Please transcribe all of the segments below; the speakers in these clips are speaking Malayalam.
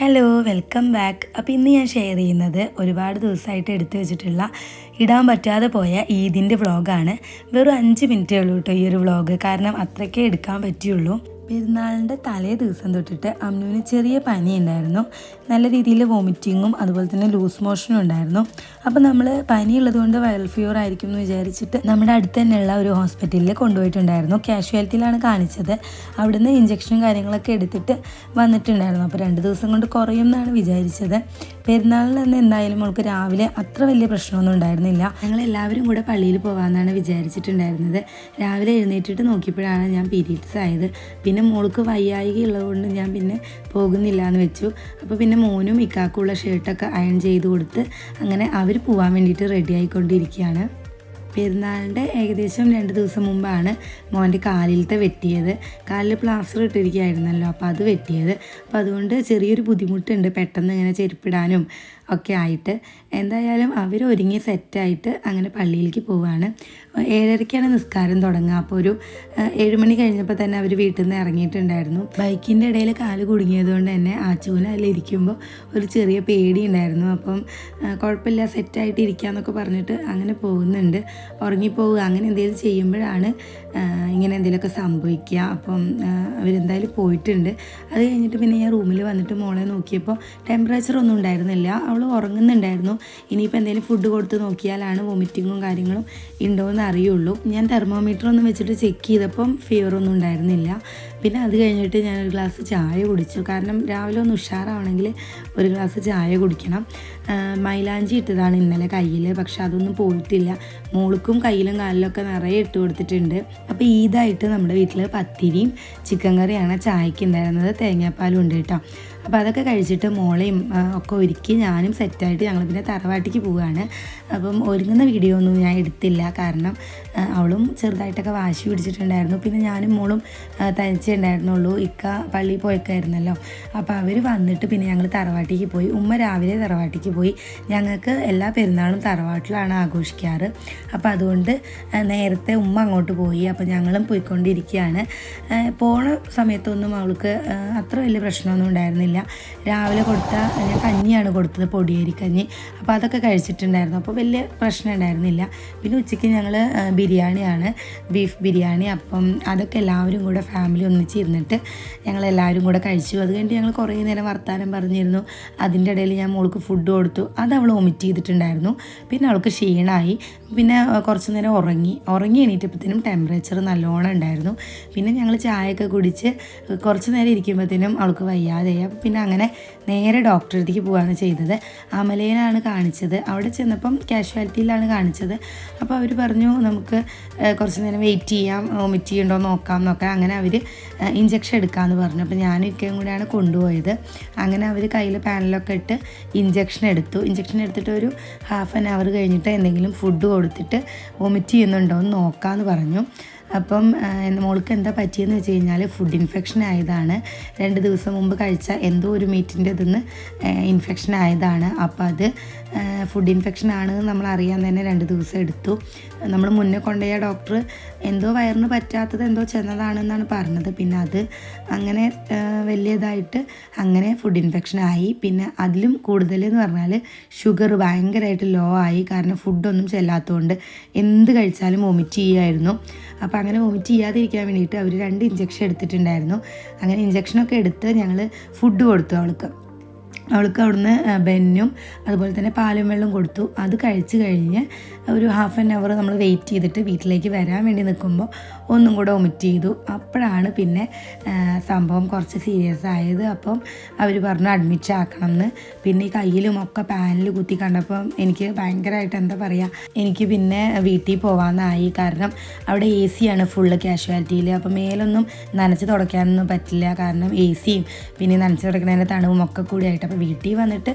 ഹലോ വെൽക്കം ബാക്ക് അപ്പോൾ ഇന്ന് ഞാൻ ഷെയർ ചെയ്യുന്നത് ഒരുപാട് ദിവസമായിട്ട് എടുത്തു വെച്ചിട്ടുള്ള ഇടാൻ പറ്റാതെ പോയ ഈദിന്റെ വ്ളോഗാണ് വെറും അഞ്ച് മിനിറ്റേ ഉള്ളൂ കേട്ടോ ഈ ഒരു വ്ളോഗ് കാരണം അത്രയ്ക്കേ എടുക്കാൻ പറ്റുള്ളൂ പെരുന്നാളിന്റെ തലേ ദിവസം തൊട്ടിട്ട് അമ്നുവിന് ചെറിയ പനി ഉണ്ടായിരുന്നു നല്ല രീതിയിൽ വോമിറ്റിങ്ങും അതുപോലെ തന്നെ ലൂസ് മോഷനും ഉണ്ടായിരുന്നു. അപ്പോൾ നമ്മൾ പനി ഉള്ളതുകൊണ്ട് വൈറൽ ഫീവർ ആയിരിക്കും എന്ന് വിചാരിച്ചിട്ട് നമ്മുടെ അടുത്ത് തന്നെയുള്ള ഒരു ഹോസ്പിറ്റലിൽ കൊണ്ടുപോയിട്ടുണ്ടായിരുന്നു. കാഷ്വാലിറ്റിയിലാണ് കാണിച്ചത്. അവിടുന്ന് ഇഞ്ചക്ഷനും കാര്യങ്ങളൊക്കെ എടുത്തിട്ട് വന്നിട്ടുണ്ടായിരുന്നു. അപ്പോൾ രണ്ട് ദിവസം കൊണ്ട് കുറയും എന്നാണ് വിചാരിച്ചത്. പെരുന്നാളിന് എന്തായാലും അവൾക്ക് രാവിലെ അത്ര വലിയ പ്രശ്നമൊന്നും ഉണ്ടായിരുന്നില്ല. ഞങ്ങൾ എല്ലാവരും കൂടെ പള്ളിയിൽ പോകാമെന്നാണ് വിചാരിച്ചിട്ടുണ്ടായിരുന്നത്. രാവിലെ എഴുന്നേറ്റിട്ട് നോക്കിയപ്പോഴാണ് ഞാൻ പീരീഡ്സ് ആയത്. പിന്നെ മോൾക്ക് വയ്യായിക ഉള്ളതുകൊണ്ട് ഞാൻ പിന്നെ പോകുന്നില്ല എന്ന് വെച്ചു. അപ്പോൾ പിന്നെ മോനും ഇക്കാക്കുള്ള ഷർട്ടൊക്കെ അയൺ ചെയ്ത് കൊടുത്ത് അങ്ങനെ അവർ പോകാൻ വേണ്ടിയിട്ട് റെഡി ആയിക്കൊണ്ടിരിക്കുകയാണ്. പെരുന്നാളിന്റെ ഏകദേശം രണ്ട് ദിവസം മുമ്പാണ് മോന്റെ കാലിലത്തെ വെട്ടിയത്. കാലിൽ പ്ലാസ്റ്റർ ഇട്ടിരിക്കുകയായിരുന്നല്ലോ അപ്പോൾ അത് വെട്ടിയത്. അപ്പോൾ അതുകൊണ്ട് ചെറിയൊരു ബുദ്ധിമുട്ടുണ്ട് പെട്ടെന്ന് ഇങ്ങനെ ചെരുപ്പിടാനും. ഒക്കെ ആയിട്ട്. എന്തായാലും അവർ ഒരുങ്ങി സെറ്റായിട്ട് അങ്ങനെ പള്ളിയിലേക്ക് പോവുകയാണ് ഏഴരയ്ക്കാണ് നിസ്കാരം തുടങ്ങുക. അപ്പോൾ ഒരു ഏഴുമണി ഏഴ് മണി കഴിഞ്ഞപ്പോൾ തന്നെ അവർ വീട്ടിൽ നിന്ന് ഇറങ്ങിയിട്ടുണ്ടായിരുന്നു. ബൈക്കിന്റെ ഇടയിൽ കാൽ കുടുങ്ങിയത് കൊണ്ട് തന്നെ ആച്ചൂന് അതിലിരിക്കുമ്പോൾ ഒരു ചെറിയ പേടി ഉണ്ടായിരുന്നു. അപ്പം കുഴപ്പമില്ല സെറ്റായിട്ട് ഇരിക്കാമെന്നൊക്കെ പറഞ്ഞിട്ട് അങ്ങനെ പോകുന്നുണ്ട്. ഉറങ്ങിപ്പോവുക. അങ്ങനെ എന്തെങ്കിലും ചെയ്യുമ്പോഴാണ് ഇങ്ങനെ എന്തെങ്കിലുമൊക്കെ സംഭവിക്കുക. അപ്പം അവരെന്തായാലും പോയിട്ടുണ്ട്. അത് കഴിഞ്ഞിട്ട് പിന്നെ ഞാൻ റൂമിൽ വന്നിട്ട് മോളെ നോക്കിയപ്പോൾ ടെമ്പറേച്ചർ ഒന്നും ഉണ്ടായിരുന്നില്ല. അവൾ ഉറങ്ങുന്നുണ്ടായിരുന്നു. ഇനിയിപ്പോൾ എന്തെങ്കിലും ഫുഡ് കൊടുത്ത് നോക്കിയാലാണ് വോമിറ്റിങ്ങും കാര്യങ്ങളും ഉണ്ടോ എന്ന് അറിയുള്ളൂ. ഞാൻ തെർമോമീറ്റർ ഒന്നും വെച്ചിട്ട് ചെക്ക് ചെയ്തപ്പം ഫീവർ ഒന്നും ഉണ്ടായിരുന്നില്ല. പിന്നെ അത് കഴിഞ്ഞിട്ട് ഞാൻ ഒരു ഗ്ലാസ് ചായ കുടിച്ചു. കാരണം രാവിലെ ഒന്ന് ഉഷാറാവണമെങ്കിൽ ഒരു ഗ്ലാസ് ചായ കുടിക്കണം. മൈലാഞ്ചി ഇട്ടതാണ് ഇന്നലെ കയ്യിൽ പക്ഷെ അതൊന്നും പോയിട്ടില്ല. മോൾക്കും കയ്യിലും കാലിലൊക്കെ നിറയെ ഇട്ട് കൊടുത്തിട്ടുണ്ട്. അപ്പോൾ ഈദായിട്ട് നമ്മുടെ വീട്ടിൽ പത്തിരിയും ചിക്കൻ കറിയാണ് ചായക്ക് ഉണ്ടായിരുന്നത്. തേങ്ങാപ്പാലും ഉണ്ട് കേട്ടോ. അപ്പോൾ അതൊക്കെ കഴിച്ചിട്ട് മോളെയും ഒക്കെ ഒരുക്കി ഞാനും സെറ്റായിട്ട് ഞങ്ങൾ പിന്നെ തറവാട്ടിക്ക് പോവുകയാണ്. അപ്പം ഒരുങ്ങുന്ന വീഡിയോ ഒന്നും ഞാൻ എടുത്തില്ല. കാരണം അവളും ചെറുതായിട്ടൊക്കെ വാശി പിടിച്ചിട്ടുണ്ടായിരുന്നു. പിന്നെ ഞാനും മോളും തനിച്ചേ ഇക്ക പള്ളിയിൽ പോയേക്കായിരുന്നല്ലോ അപ്പോൾ അവർ വന്നിട്ട് പിന്നെ ഞങ്ങൾ തറവാട്ടിക്ക് പോയി. ഉമ്മ രാവിലെ തറവാട്ടിക്ക് പോയി. ഞങ്ങൾക്ക് എല്ലാ പെരുന്നാളും തറവാട്ടിലാണ് ആഘോഷിക്കാറ്. അപ്പോൾ അതുകൊണ്ട് നേരത്തെ ഉമ്മ അങ്ങോട്ട് പോയി. അപ്പോൾ ഞങ്ങളും പോയിക്കൊണ്ടിരിക്കുകയാണ്. പോണ സമയത്തൊന്നും അവൾക്ക് അത്ര വലിയ പ്രശ്നമൊന്നും ഉണ്ടായിരുന്നില്ല. രാവിലെ കൊടുത്ത കഞ്ഞിയാണ് കൊടുത്തത്. പൊടിയേരി കഞ്ഞി അപ്പോൾ അതൊക്കെ കഴിച്ചിട്ടുണ്ടായിരുന്നു. അപ്പോൾ വലിയ പ്രശ്നം ഉണ്ടായിരുന്നില്ല. പിന്നെ ഉച്ചയ്ക്ക് ഞങ്ങൾ ബിരിയാണിയാണ്. ബീഫ് ബിരിയാണി അപ്പം അതൊക്കെ എല്ലാവരും കൂടെ ഫാമിലി ഒന്നിച്ചിരുന്നിട്ട് ഞങ്ങൾ എല്ലാവരും കൂടെ കഴിച്ചു. അത് കഴിഞ്ഞ് ഞങ്ങൾ കുറേ നേരം വർത്തമാനം പറഞ്ഞിരുന്നു. അതിന്റെ ഇടയിൽ ഞാൻ മോൾക്ക് ഫുഡ് കൊടുത്തു. അത് അവൾ ഒമിറ്റ് ചെയ്തിട്ടുണ്ടായിരുന്നു. പിന്നെ അവൾക്ക് ക്ഷീണമായി പിന്നെ കുറച്ച് നേരം ഉറങ്ങി. ഉറങ്ങി എണീറ്റപ്പോഴത്തേനും ടെമ്പറേച്ചർ നല്ലോണം ഉണ്ടായിരുന്നു. പിന്നെ ഞങ്ങൾ ചായയൊക്കെ കുടിച്ച് കുറച്ച് നേരം ഇരിക്കുമ്പോഴത്തേനും അവൾക്ക് വയ്യാതെയായി. പിന്നെ അങ്ങനെ നേരെ ഡോക്ടറെ അടുത്തേക്ക് പോവുകയാണ് ചെയ്തത്. അമലയിലാണ് കാണിച്ചത്. അവിടെ ചെന്നപ്പം കാഷ്വാലിറ്റിയിലാണ് കാണിച്ചത്. അപ്പോൾ അവർ പറഞ്ഞു നമുക്ക് കുറച്ച് നേരം വെയിറ്റ് ചെയ്യാം വൊമിറ്റ് ചെയ്യണ്ടോ നോക്കാം എന്നൊക്കെ. അങ്ങനെ അവർ ഇഞ്ചക്ഷൻ എടുക്കാമെന്ന് പറഞ്ഞു. അപ്പോൾ ഞാനും ഇക്കയും കൂടെയാണ് കൊണ്ടുപോയത്. അങ്ങനെ അവർ കയ്യിൽ പാനലൊക്കെ ഇട്ട് ഇഞ്ചക്ഷൻ എടുത്തു. ഇഞ്ചക്ഷൻ എടുത്തിട്ട് ഒരു ഹാഫ് ആൻ അവർ കഴിഞ്ഞിട്ട് എന്തെങ്കിലും ഫുഡ് കൊടുത്തിട്ട് വൊമിറ്റ് ചെയ്യുന്നുണ്ടോ എന്ന് നോക്കാമെന്ന് പറഞ്ഞു. അപ്പം മോൾക്ക് എന്താ പറ്റിയെന്ന് വെച്ച് കഴിഞ്ഞാൽ ഫുഡ് ഇൻഫെക്ഷൻ ആയതാണ്. രണ്ട് ദിവസം മുമ്പ് കഴിച്ച എന്തോ ഒരു മീറ്റിന്റെ ഇതിന്ന് ഇൻഫെക്ഷൻ ആയതാണ്. അപ്പോൾ അത് ഫുഡ് ഇൻഫെക്ഷൻ ആണ് നമ്മൾ അറിയാൻ തന്നെ രണ്ട് ദിവസം എടുത്തു. നമ്മൾ മുന്നേ കൊണ്ടുപോയ ഡോക്ടർ എന്തോ വയറിന് പറ്റാത്തത് എന്തോ ചെന്നതാണെന്നാണ് പറഞ്ഞത്. പിന്നെ അത് അങ്ങനെ വലിയതായിട്ട് അങ്ങനെ ഫുഡ് ഇൻഫെക്ഷൻ ആയി. പിന്നെ അതിലും കൂടുതൽ എന്ന് പറഞ്ഞാൽ ഷുഗർ ഭയങ്കരമായിട്ട് ലോ ആയി. കാരണം ഫുഡൊന്നും ചെല്ലാത്തതുകൊണ്ട് എന്ത് കഴിച്ചാലും വൊമിറ്റ് ചെയ്യുമായിരുന്നു അപ്പോൾ അങ്ങനെ വോമിറ്റ് ചെയ്യാതിരിക്കാൻ വേണ്ടിയിട്ട് അവർ രണ്ട് ഇഞ്ചക്ഷൻ എടുത്തിട്ടുണ്ടായിരുന്നു. അങ്ങനെ ഇഞ്ചക്ഷനൊക്കെ എടുത്ത് ഞങ്ങൾ ഫുഡ് കൊടുത്തു അവൾക്ക്. അവൾക്ക് അവിടുന്ന് ബെന്നും അതുപോലെ തന്നെ പാലും വെള്ളം കൊടുത്തു. അത് കഴിച്ച് കഴിഞ്ഞ് ഒരു ഹാഫ് ആൻ അവർ നമ്മൾ വെയിറ്റ് ചെയ്തിട്ട് വീട്ടിലേക്ക് വരാൻ വേണ്ടി നിൽക്കുമ്പോൾ ഒന്നും കൂടെ ഒമിറ്റ് ചെയ്തു. അപ്പോഴാണ് പിന്നെ സംഭവം കുറച്ച് സീരിയസ് ആയത്. അപ്പം അവർ പറഞ്ഞു അഡ്മിറ്റ് ആക്കണം എന്ന് പിന്നെ ഈ കയ്യിലും ഒക്കെ പാനിൽ കുത്തി കണ്ടപ്പം എനിക്ക് ഭയങ്കരമായിട്ട് എന്താ പറയുക എനിക്ക് പിന്നെ വീട്ടിൽ പോകാമെന്നായി കാരണം അവിടെ എ സിയാണ് ഫുള്ള് കാഷ്വാലിറ്റിയിൽ അപ്പം മേലൊന്നും നനച്ച് തുടയ്ക്കാനൊന്നും പറ്റില്ല. കാരണം എ സിയും പിന്നെ നനച്ച് തുടയ്ക്കുന്നതിന്റെ തണുവും ഒക്കെ കൂടി ആയിട്ട്. അപ്പോൾ വീട്ടിൽ വന്നിട്ട്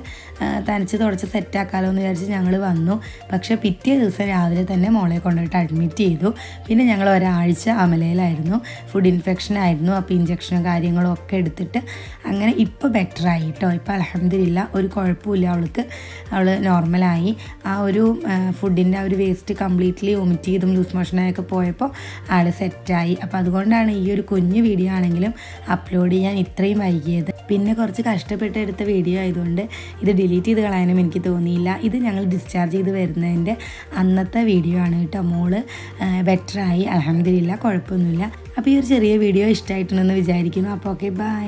തനിച്ച് തുടച്ച് സെറ്റാക്കാമല്ലോ എന്ന് വിചാരിച്ച് ഞങ്ങൾ വന്നു. പക്ഷേ പിറ്റേ ദിവസം രാവിലെ തന്നെ മോളെ കൊണ്ടുപോയിട്ട് അഡ്മിറ്റ് ചെയ്തു. പിന്നെ ഞങ്ങൾ ഒരാഴ്ച അമലയിലായിരുന്നു. ഫുഡ് ഇൻഫെക്ഷൻ ആയിരുന്നു. അപ്പോൾ ഇഞ്ചക്ഷനും കാര്യങ്ങളും ഒക്കെ എടുത്തിട്ട് അങ്ങനെ ഇപ്പോൾ ബെറ്റർ ആയി കേട്ടോ ഇപ്പോൾ അലഹമില്ല ഒരു കുഴപ്പമില്ല അവൾക്ക്. അവൾ നോർമലായി. ആ ഒരു ഫുഡിന്റെ ആ ഒരു വേസ്റ്റ് കംപ്ലീറ്റ്ലി വൊമിറ്റ് ചെയ്തും ലൂസ് മോഷനായൊക്കെ പോയപ്പോൾ ആൾ സെറ്റായി അപ്പോൾ അതുകൊണ്ടാണ് ഈ ഒരു കുഞ്ഞു വീഡിയോ ആണെങ്കിലും അപ്ലോഡ് ചെയ്യാൻ ഇത്രയും വൈകിയത്. പിന്നെ കുറച്ച് കഷ്ടപ്പെട്ട് എടുത്ത വീഡിയോ ആയതുകൊണ്ട് ഇത് ഡിലീറ്റ് ചെയ്ത് കളയാനും എനിക്ക് തോന്നിയില്ല. ഇത് ഞങ്ങൾ ഡിസ്ചാർജ് ചെയ്ത് വരുന്നതിന്റെ അന്നത്തെ വീഡിയോ ആണ് കേട്ടോ. മോൾ ബെറ്ററായി അലഹമില്ല കുഴപ്പമൊന്നുമില്ല. അപ്പോൾ ഈ ഒരു ചെറിയ വീഡിയോ ഇഷ്ടമായിട്ടുണ്ടെന്ന് വിചാരിക്കുന്നു. അപ്പോൾ ഓക്കെ ബൈ